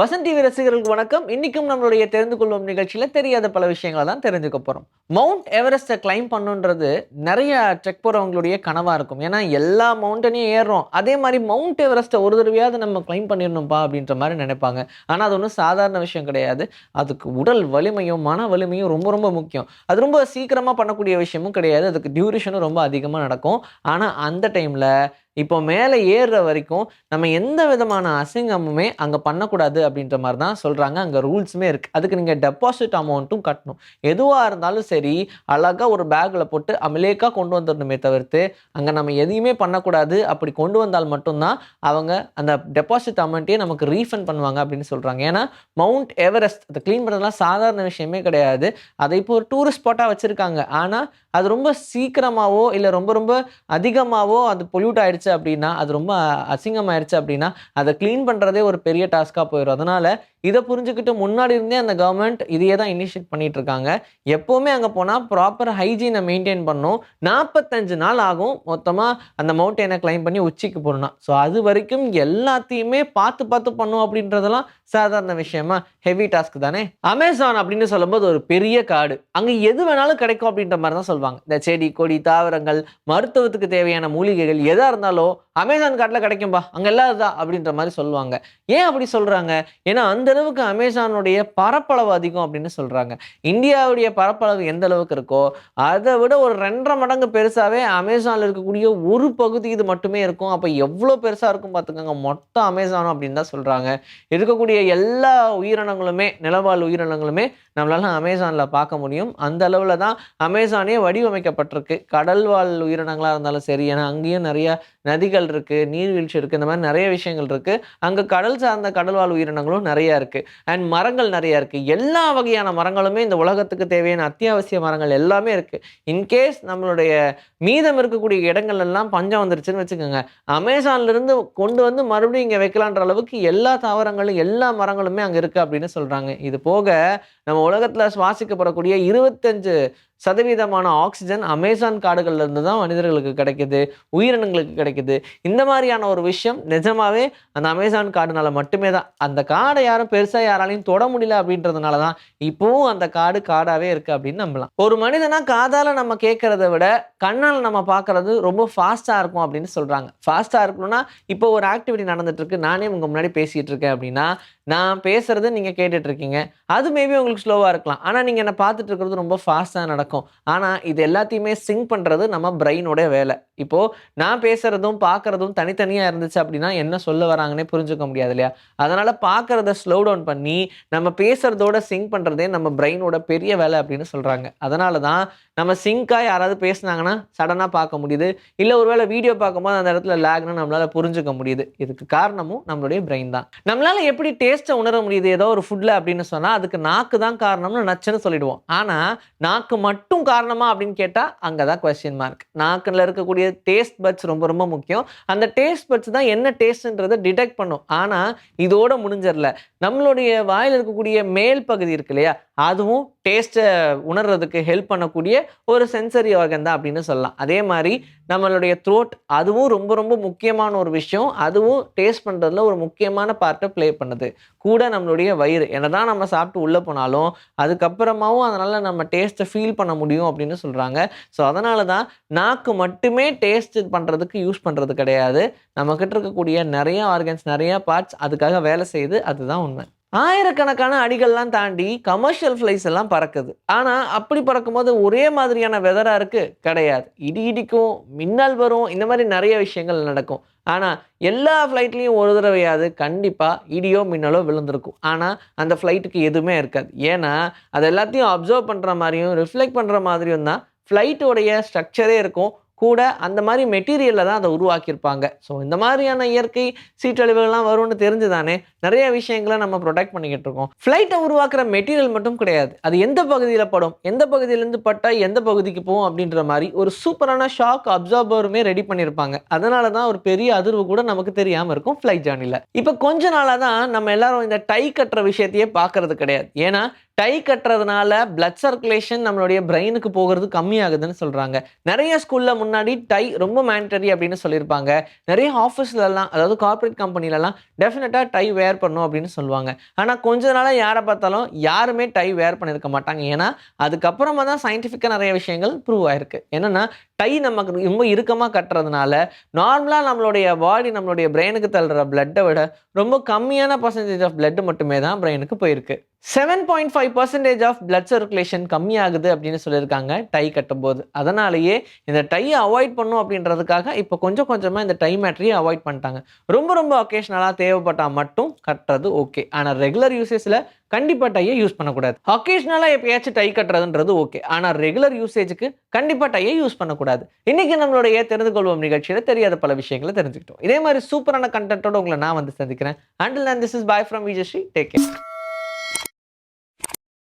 வசந்தி ரசிகர்களுக்கு வணக்கம். இன்னைக்கும் நம்மளுடைய தெரிந்து கொள்வோம் நிகழ்ச்சியில் தெரியாத பல விஷயங்களை தான் தெரிஞ்சுக்க போகிறோம் மவுண்ட் எவரெஸ்ட்டை கிளைம் பண்ணுன்றது நிறைய ட்ரெக் போகிறவங்களுடைய கனவாக இருக்கும். ஏன்னா எல்லா மவுண்டனையும் ஏறுறோம். அதே மாதிரி மவுண்ட் எவரெஸ்ட்டை ஒரு தடவையாவது நம்ம கிளைம் பண்ணிடணும்ப்பா அப்படின்ற மாதிரி நினைப்பாங்க. ஆனால் அது ஒன்றும் சாதாரண விஷயம் கிடையாது. அதுக்கு உடல் வலிமையும் மன வலிமையும் ரொம்ப ரொம்ப முக்கியம். அது ரொம்ப சீக்கிரமாக பண்ணக்கூடிய விஷயமும் கிடையாது. அதுக்கு டியூரேஷனும் ரொம்ப அதிகமாக நடக்கும். ஆனால் அந்த டைமில் இப்போ மேலே ஏறுற வரைக்கும் நம்ம எந்த விதமான அசிங்கமுமே அங்கே பண்ணக்கூடாது அப்படின்ற மாதிரி தான் சொல்கிறாங்க அங்கே ரூல்ஸுமே இருக்குது அதுக்கு நீங்கள் டெபாசிட் அமௌண்ட்டும் கட்டணும். எதுவாக இருந்தாலும் சரி அழகாக ஒரு பேக்கில் போட்டு அமலேக்காக கொண்டு வந்துடணுமே தவிர்த்து அங்கே நம்ம எதையுமே பண்ணக்கூடாது. அப்படி கொண்டு வந்தால் மட்டும்தான் அவங்க அந்த டெபாசிட் அமௌண்ட்டையே நமக்கு ரீஃபண்ட் பண்ணுவாங்க அப்படின்னு சொல்கிறாங்க ஏன்னா மவுண்ட் எவரெஸ்ட் அதை க்ளீன் பண்ணுறதுலாம் சாதாரண விஷயமே கிடையாது. அதை இப்போ ஒரு டூரிஸ்ட் ஸ்பாட்டாக வச்சுருக்காங்க. ஆனால் அது ரொம்ப சீக்கிரமாகவோ இல்லை ரொம்ப ரொம்ப அதிகமாகவோ அது பொல்யூட் ஆயிடுச்சு அப்படின்னா அது ரொம்ப அசிங்கமாயிடுச்சு அப்படின்னா அதை க்ளீன் பண்ணுறதே ஒரு பெரிய டாஸ்க்காக போயிடும் அதனால் இதை புரிஞ்சுக்கிட்டு முன்னாடி இருந்தே அந்த கவர்மெண்ட் இதையே தான் இனிஷியேட் பண்ணிட்டு இருக்காங்க எப்போவுமே அங்கே போனால் ப்ராப்பர் ஹைஜீனை மெயின்டைன் பண்ணும். நாற்பத்தஞ்சு நாள் ஆகும். மொத்தமாக அந்த மவுண்டெயினை கிளைம் பண்ணி உச்சிக்கு போகணும்னா. ஸோ அது வரைக்கும் எல்லாத்தையுமே பார்த்து பார்த்து பண்ணும் அப்படின்றதெல்லாம் சாதாரண விஷயமா. ஹெவி டாஸ்க் தானே? அமேசான் அப்படின்னு சொல்லும்போது ஒரு பெரிய காடு. அங்கே எது வேணாலும் கிடைக்கும் அப்படின்ற மாதிரி தான் சொல்லுவாங்க. இந்த செடி கொடி தாவரங்கள் மருத்துவத்துக்கு தேவையான மூலிகைகள் எதாக இருந்தாலும் அமேசான் காட்டில் கிடைக்கும்பா. அங்கே இல்லாததா அப்படின்ற மாதிரி சொல்லுவாங்க. ஏன் அப்படி சொல்கிறாங்க ஏன்னா அந்த அளவுக்கு அமேசானுடைய பரப்பளவு அதிகம் அப்படின்னு சொல்கிறாங்க இந்தியாவுடைய பரப்பளவு எந்த அளவுக்கு இருக்கோ அதை விட ஒரு ரெண்டரை மடங்கு பெருசாகவே அமேசானில் இருக்கக்கூடிய ஒரு பகுதி இது மட்டுமே இருக்கும். அப்போ எவ்வளோ பெருசாக இருக்கும் பார்த்துக்கோங்க மொத்த அமேசானும் அப்படின்னு தான் சொல்கிறாங்க இருக்கக்கூடிய எல்லா உயிரினங்களுமே நிலவாழ் உயிரினங்களுமே நம்மளால அமேசானில் பார்க்க முடியும். அந்த அளவில் தான் அமேசானே வடிவமைக்கப்பட்டிருக்கு. கடல் வாழ் உயிரினங்களாக இருந்தாலும் சரி ஏன்னா அங்கேயும் நிறைய நதிகள் இருக்குது நீர்வீழ்ச்சி இருக்குது இந்த மாதிரி நிறைய விஷயங்கள் இருக்குது அங்கே கடல் சார்ந்த கடல் வாழ் உயிரினங்களும் நிறைய இருக்குது அண்ட் மரங்கள் நிறைய இருக்குது எல்லா வகையான மரங்களுமே இந்த உலகத்துக்கு தேவையான அத்தியாவசிய மரங்கள் எல்லாமே இருக்குது இன்கேஸ் நம்மளுடைய மீதம் இருக்கக்கூடிய இடங்கள் எல்லாம் பஞ்சம் வந்துருச்சுன்னு வச்சுக்கோங்க. அமேசான்ல இருந்து கொண்டு வந்து மறுபடியும் இங்கே வைக்கலான்ற அளவுக்கு எல்லா தாவரங்களும் எல்லா மரங்களுமே அங்கே இருக்குது அப்படின்னு சொல்கிறாங்க இது போக நம்ம உலகத்தில் சுவாசிக்கப்படக்கூடிய இருபத்தஞ்சு சதவீதமான ஆக்சிஜன் அமேசான் காடுகள்லேருந்து தான் மனிதர்களுக்கு கிடைக்குது உயிரினங்களுக்கு கிடைக்குது. இந்த மாதிரியான ஒரு விஷயம் நிஜமாவே அந்த அமேசான் காடுனால மட்டுமே தான். அந்த காடை யாரும் பெருசாக யாராலையும் தொட முடியல அப்படின்றதுனால தான் இப்போவும் அந்த காடு காடாகவே இருக்குது அப்படின்னு நம்பலாம். ஒரு மனிதனா காதால் நம்ம கேட்குறத விட கண்ணால் நம்ம பார்க்கறது ரொம்ப ஃபாஸ்ட்டாக இருக்கும் அப்படின்னு சொல்கிறாங்க ஃபாஸ்ட்டாக இருக்கணும்னா இப்போ ஒரு ஆக்டிவிட்டி நடந்துட்டுருக்கு. நானே உங்கள் முன்னாடி பேசிகிட்டு இருக்கேன் அப்படின்னா நான் பேசுகிறது நீங்கள் கேட்டுட்ருக்கீங்க அது மேபி உங்களுக்கு ஸ்லோவாக இருக்கலாம். ஆனால் நீங்கள் என்னை பார்த்துட்டு இருக்கிறது ரொம்ப ஃபாஸ்ட்டாக நடக்கும். ஆனால் இது எல்லாத்தையுமே சிங்க் பண்ணுறது நம்ம பிரெயினோட வேலை. இப்போது நான் பேசுகிறதும் பார்க்குறதும் தனித்தனியாக இருந்துச்சு அப்படின்னா என்ன சொல்ல வராங்கன்னே புரிஞ்சுக்க முடியாது இல்லையா? அதனால் பார்க்குறத ஸ்லோ டவுன் பண்ணி நம்ம பேசுகிறதோட சிங்க் பண்ணுறதே நம்ம பிரெயினோட பெரிய வேலை அப்படின்னு சொல்கிறாங்க அதனால தான் நம்ம சிங்காக யாராவது பேசுனாங்கன்னா சடனாக பார்க்க முடியுது. இல்லை ஒருவேளை வீடியோ பார்க்கும்போது அந்த இடத்துல லேக்னு நம்மளால் புரிஞ்சுக்க முடியுது. இதுக்கு காரணமும் நம்மளுடைய பிரெயின் தான். நம்மளால் எப்படி டேஸ்ட்டை உணர முடியுது? ஏதோ ஒரு ஃபுட்டில் அப்படின்னு சொன்னால் அதுக்கு நாக்கு தான் காரணம்னு நச்சுன்னு சொல்லிடுவோம். ஆனால் நாக்கு மட்டும் மட்டும் காரணமா அப்படின்னு கேட்டால் அங்கே தான் கொஸ்டின் மார்க் நாக்கில் இருக்கக்கூடிய டேஸ்ட் பட்ஸ் ரொம்ப ரொம்ப முக்கியம். அந்த டேஸ்ட் பட்ஸ் தான் என்ன டேஸ்ட்ன்றதை டிடெக்ட் பண்ணும். ஆனால் இதோட முடிஞ்சிடல. நம்மளுடைய வாயில் இருக்கக்கூடிய மேல் பகுதி இருக்கு இல்லையா அதுவும் டேஸ்ட்டை உணர்றதுக்கு ஹெல்ப் பண்ணக்கூடிய ஒரு சென்சரி ஆர்கன் தான் அப்படின்னு சொல்லலாம். அதே மாதிரி நம்மளுடைய த்ரோட் அதுவும் ரொம்ப ரொம்ப முக்கியமான ஒரு விஷயம். அதுவும் டேஸ்ட் பண்ணுறதுல ஒரு முக்கியமான பார்ட்டை ப்ளே பண்ணுது. கூட நம்மளுடைய வயிறு. என்னதான் நம்ம சாப்பிட்டு உள்ளே போனாலும் அதுக்கப்புறமாவும் அதனால் நம்ம டேஸ்ட்டை ஃபீல் பண்ண முடியும் அப்படின்னு சொல்கிறாங்க ஸோ அதனால தான் நாக்கு மட்டுமே டேஸ்ட் பண்ணுறதுக்கு யூஸ் பண்ணுறது கிடையாது. நம்மக்கிட்ட இருக்கக்கூடிய நிறைய ஆர்கன்ஸ் நிறையா பார்ட்ஸ் அதுக்காக வேலை செய்யுது. அதுதான் உண்மை. ஆயிரக்கணக்கான அடிகள்லாம் தாண்டி கமர்ஷியல் ஃப்ளைஸ் எல்லாம் பறக்குது. ஆனால் அப்படி பறக்கும்போது ஒரே மாதிரியான வெதராக இருக்குது கிடையாது. இடி இடிக்கும் மின்னல் வரும் இந்த மாதிரி நிறைய விஷயங்கள் நடக்கும். ஆனால் எல்லா ஃப்ளைட்லேயும் ஒரு தடவையாவது கண்டிப்பாக இடியோ மின்னலோ விழுந்திருக்கும். ஆனால் அந்த ஃப்ளைட்டுக்கு எதுவுமே இருக்காது. ஏன்னா அது எல்லாத்தையும் அப்சர்வ் பண்ணுற மாதிரியும் ரிஃப்ளெக்ட் பண்ணுற மாதிரியும் தான் ஃப்ளைட்டோடைய ஸ்ட்ரக்சரே இருக்கும். கூட அந்த மாதிரி மெட்டீரியலில் தான் அதை உருவாக்கியிருப்பாங்க. ஸோ இந்த மாதிரியான இயற்கை சீற்றழிவுகள்லாம் வரும்னு தெரிஞ்சு தானே நிறைய விஷயங்களை நம்ம ப்ரொடெக்ட் பண்ணிக்கிட்டு இருக்கோம். ஃப்ளைட்டை உருவாக்குற மெட்டீரியல் மட்டும் கிடையாது. அது எந்த பகுதியில் படும் எந்த பகுதியிலேருந்து பட்டால் எந்த பகுதிக்கு போகும் அப்படின்ற மாதிரி ஒரு சூப்பரான ஷாக் அப்சார்பருமே ரெடி பண்ணியிருப்பாங்க. அதனால தான் ஒரு பெரிய அதிர்வு கூட நமக்கு தெரியாமல் இருக்கும் ஃப்ளைட் ஜேர்னியில் இப்போ கொஞ்ச நாளாக தான் நம்ம எல்லாரும் இந்த டை கட்டுற விஷயத்தையே பார்க்கறது கிடையாது. ஏன்னா டை கட்டுறதுனால பிளட் சர்க்குலேஷன் நம்மளுடைய பிரெயினுக்கு போகிறது கம்மியாகுதுன்னு சொல்கிறாங்க நிறைய ஸ்கூலில் முன்னாடி டை ரொம்ப மேண்டரி அப்படின்னு சொல்லியிருப்பாங்க. நிறைய ஆஃபீஸ்லலாம் அதாவது கார்ப்பரேட் கம்பெனிலலாம் டெஃபினட்டாக டை வேர் பண்ணும் அப்படின்னு சொல்லுவாங்க. ஆனால் கொஞ்ச நாளாக யாரை பார்த்தாலும் யாருமே டை வேர் பண்ணியிருக்க மாட்டாங்க. ஏன்னா அதுக்கப்புறமா தான் சயின்டிஃபிக்காக நிறைய விஷயங்கள் ப்ரூவ் ஆயிருக்கு. என்னென்னா டை நமக்கு ரொம்ப இறுக்கமாக கட்டுறதுனால நார்மலாக நம்மளுடைய பாடி நம்மளுடைய பிரெயினுக்கு தள்ளுற பிளட்டை விட ரொம்ப கம்மியான பர்சன்டேஜ் ஆஃப் பிளட் மட்டுமே தான் பிரெயினுக்கு போயிருக்கு. Seven point five percentage of blood circulation கம்மியாகுது அப்படின்னு சொல்லியிருக்காங்க டை கட்டும்போது. அதனாலேயே இந்த டையை அவாய்ட் பண்ணும் அப்படின்றதுக்காக இப்போ கொஞ்சம் கொஞ்சமாக இந்த டை மேட்ரியை அவாய்ட் பண்ணிட்டாங்க. ரொம்ப ரொம்ப ஒகேஷ்னலாக தேவைப்பட்டால் மட்டும் கட்டுறது ஓகே ஆனால் ரெகுலர் யூசேஸில் கண்டிப்பாக டையை யூஸ் பண்ணக்கூடாது. ஒகேஷ்னலாக எப்பயாச்சும் டை கட்டுறதுன்றது ஓகே ஆனால் ரெகுலர் யூசேஜுக்கு கண்டிப்பாக டையை யூஸ் பண்ணக்கூடாது. இன்னைக்கு நம்மளுடைய தெரிந்து கொள்வோம் நிகழ்ச்சியில் தெரியாத பல விஷயங்களை தெரிஞ்சுக்கிட்டோம். இதே மாதிரி சூப்பரான கண்டென்ட்டோட உங்களை நான் வந்து சந்திக்கிறேன். அண்டில் நான் this is bye from Vijayasri take care